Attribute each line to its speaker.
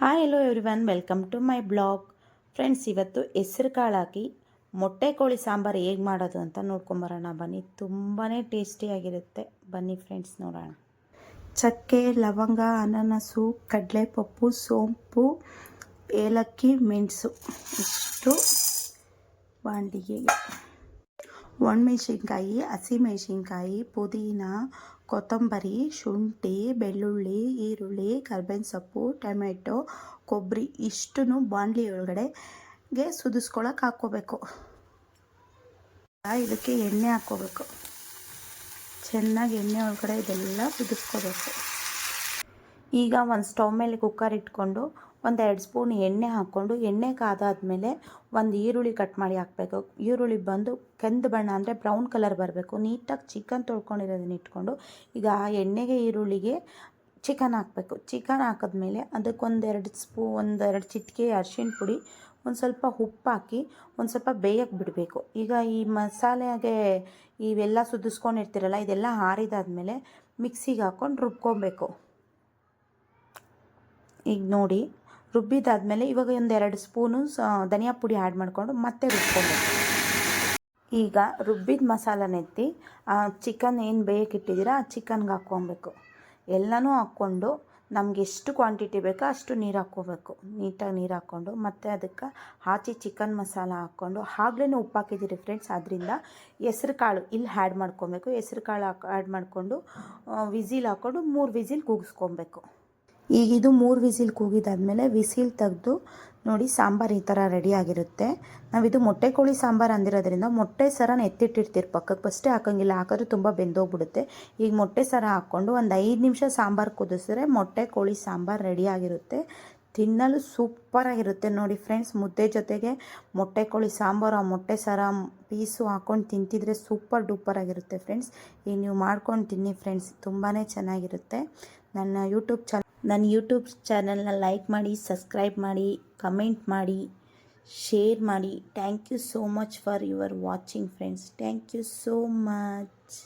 Speaker 1: Hi hello everyone welcome to my blog friends ಇವತ್ತು ಹೆಸರು ಕಾಳು ಹಾಕಿ ಮೊಟ್ಟೆ ಕೋಳಿ ಸಾಂಬಾರು ಹೇಗೆ ಮಾಡೋದು ಅಂತ ನೋಡ್ಕೊಂಬರೋಣ ಬನ್ನಿ ತುಂಬಾ ಟೇಸ್ಟಿಯಾಗಿರುತ್ತೆ ಬನ್ನಿ ಫ್ರೆಂಡ್ಸ್ ನೋಡೋಣ. ಚಕ್ಕೆ, ಲವಂಗ, ಅನಾನಸು, ಕಡಲೆಪಪ್ಪು, ಸೋಂಪು, ಏಲಕ್ಕಿ, ಮೆಣಸು. ಇಷ್ಟು ಬಾಂಡಿಗೆಗೆ. ಒಣಮೆಣಸಿನ್ಕಾಯಿ, ಹಸಿಮೆಣಸಿನ್ಕಾಯಿ, ಪುದೀನ, ಕೊತ್ತಂಬರಿ, ಶುಂಠಿ, ಬೆಳ್ಳುಳ್ಳಿ, ಈರುಳ್ಳಿ ಕರ್ಬೇವಿನ ಸೊಪ್ಪು ಟೊಮೆಟೊ, ಕೊಬ್ಬರಿ ಇಷ್ಟನ್ನು ಬಾಣಲಿ ಒಳಗಡೆಗೆ ಸುದಿಸ್ಕೊಳಕ್ಕೆ ಹಾಕ್ಕೋಬೇಕು. ಇದಕ್ಕೆ ಎಣ್ಣೆ ಹಾಕ್ಕೋಬೇಕು. ಚೆನ್ನಾಗಿ ಎಣ್ಣೆ ಒಳಗಡೆ ಇದೆಲ್ಲ ಕುದಿಸ್ಕೋಬೇಕು ಈಗ ಒಂದು ಸ್ಟವ್ ಮೇಲೆ ಕುಕ್ಕರ್ ಇಟ್ಕೊಂಡು ಒಂದು ಎರಡು ಸ್ಪೂನ್ ಎಣ್ಣೆ ಹಾಕ್ಕೊಂಡು, ಎಣ್ಣೆ ಕಾದಾದ್ಮೇಲೆ ಒಂದು ಈರುಳ್ಳಿ ಕಟ್ ಮಾಡಿ ಹಾಕಬೇಕು. ಈರುಳ್ಳಿ ಬಂದು ಕಂದು ಬಣ್ಣ ಅಂದರೆ ಬ್ರೌನ್ ಕಲರ್ ಬರಬೇಕು. ನೀಟಾಗಿ ಚಿಕನ್ ತೊಳ್ಕೊಂಡಿರೋದನ್ನ ಇಟ್ಕೊಂಡು ಈಗ ಆ ಎಣ್ಣೆಗೆ ಈರುಳ್ಳಿಗೆ ಚಿಕನ್ ಹಾಕಬೇಕು. ಚಿಕನ್ ಹಾಕಿದ್ಮೇಲೆ ಅದಕ್ಕೊಂದೆರಡು ಸ್ಪೂ, ಒಂದೆರಡು ಚಿಟಿಕೆ ಅರ್ಶಿಣ ಪುಡಿ, ಒಂದು ಸ್ವಲ್ಪ ಉಪ್ಪು ಹಾಕಿ ಒಂದು ಸ್ವಲ್ಪ ಬೇಯಕ್ಕೆ ಬಿಡಬೇಕು. ಈಗ ಈ ಮಸಾಲೆಗೆ ಇವೆಲ್ಲ ಸುದಿಸ್ಕೊಂಡಿರ್ತೀರಲ್ಲ ಇದೆಲ್ಲ ಹಾರಿದಾದ್ಮೇಲೆ ಮಿಕ್ಸಿಗೆ ಹಾಕ್ಕೊಂಡು ರುಬ್ಕೊಬೇಕು. ಈಗ ನೋಡಿ ರುಬ್ಬಿದಾದ್ಮೇಲೆ ಇವಾಗ ಒಂದು ಎರಡು ಸ್ಪೂನು ಧನಿಯಾ ಪುಡಿ ಆ್ಯಡ್ ಮಾಡಿಕೊಂಡು ಮತ್ತೆ ರುಬ್ಕೊಬೇಕು ಈಗ ರುಬ್ಬಿದ ಮಸಾಲನೆತ್ತಿ ಚಿಕನ್ ಏನು ಬೇಯಕ್ಕಿಟ್ಟಿದ್ದೀರಾ ಆ ಚಿಕನ್ಗೆ ಹಾಕ್ಕೊಬೇಕು. ಎಲ್ಲನೂ ಹಾಕ್ಕೊಂಡು ನಮ್ಗೆ ಎಷ್ಟು ಕ್ವಾಂಟಿಟಿ ಬೇಕೋ ಅಷ್ಟು ನೀರು ಹಾಕ್ಕೋಬೇಕು. ನೀಟಾಗಿ ನೀರು ಹಾಕ್ಕೊಂಡು ಮತ್ತು ಅದಕ್ಕೆ ಹಾಚಿ ಚಿಕನ್ ಮಸಾಲ ಹಾಕ್ಕೊಂಡು ಆಗ್ಲೇ ಉಪ್ಪು ಹಾಕಿದ್ದೀರಿ ಫ್ರೆಂಡ್ಸ್. ಅದರಿಂದ ಹೆಸ್ರು ಕಾಳು ಇಲ್ಲಿ ಆ್ಯಡ್ ಮಾಡ್ಕೊಬೇಕು. ಹೆಸ್ರು ಕಾಳು ಹಾಕ್ ಆ್ಯಡ್ ಮಾಡಿಕೊಂಡು ವಿಸಿಲ್ ಹಾಕ್ಕೊಂಡು ಮೂರು ವಿಝಿಲ್ ಕೂಗಿಸ್ಕೊಬೇಕು. ಈಗ ಇದು ಮೂರು ವಿಸಿಲ್ ಕೂಗಿದಾದ್ಮೇಲೆ ವಿಸಿಲ್ ತೆಗೆದು ನೋಡಿ ಸಾಂಬಾರು ಈ ಥರ ರೆಡಿಯಾಗಿರುತ್ತೆ ನಾವಿದು ಮೊಟ್ಟೆ ಕೋಳಿ ಸಾಂಬಾರು ಅಂದಿರೋದ್ರಿಂದ ಮೊಟ್ಟೆ ಸರನ ಎತ್ತಿಟ್ಟಿರ್ತೀರಿ ಪಕ್ಕಕ್ಕೆ ಫಸ್ಟೇ ಹಾಕೋಂಗಿಲ್ಲ, ಹಾಕಿದ್ರೆ ತುಂಬ ಬೆಂದೋಗ್ಬಿಡುತ್ತೆ. ಈಗ ಮೊಟ್ಟೆ ಸರ ಹಾಕ್ಕೊಂಡು ಒಂದು ಐದು ನಿಮಿಷ ಸಾಂಬಾರು ಕುದಿಸಿದ್ರೆ ಮೊಟ್ಟೆ ಕೋಳಿ ಸಾಂಬಾರು ರೆಡಿಯಾಗಿರುತ್ತೆ ತಿನ್ನಲು ಸೂಪರಾಗಿರುತ್ತೆ ನೋಡಿ ಫ್ರೆಂಡ್ಸ್. ಮುದ್ದೆ ಜೊತೆಗೆ ಮೊಟ್ಟೆ ಕೋಳಿ ಸಾಂಬಾರು, ಆ ಮೊಟ್ಟೆ ಸರ ಪೀಸು ಹಾಕ್ಕೊಂಡು ತಿಂತಿದ್ರೆ ಸೂಪರ್ ಡೂಪರ್ ಆಗಿರುತ್ತೆ ಫ್ರೆಂಡ್ಸ್. ಈಗ ನೀವು ಮಾಡ್ಕೊಂಡು ತಿನ್ನಿ ಫ್ರೆಂಡ್ಸ್ ತುಂಬಾ ಚೆನ್ನಾಗಿರುತ್ತೆ. ನನ್ನ ಯೂಟ್ಯೂಬ್ ಚಾನಲ್ ನನ್ನ ಯೂಟ್ಯೂಬ್ ಚಾನಲ್ನ ಲೈಕ್ ಮಾಡಿ, ಸಬ್ಸ್ಕ್ರೈಬ್ ಮಾಡಿ, ಕಮೆಂಟ್ ಮಾಡಿ, ಶೇರ್ ಮಾಡಿ. Thank you so much for your watching friends. Thank you so much.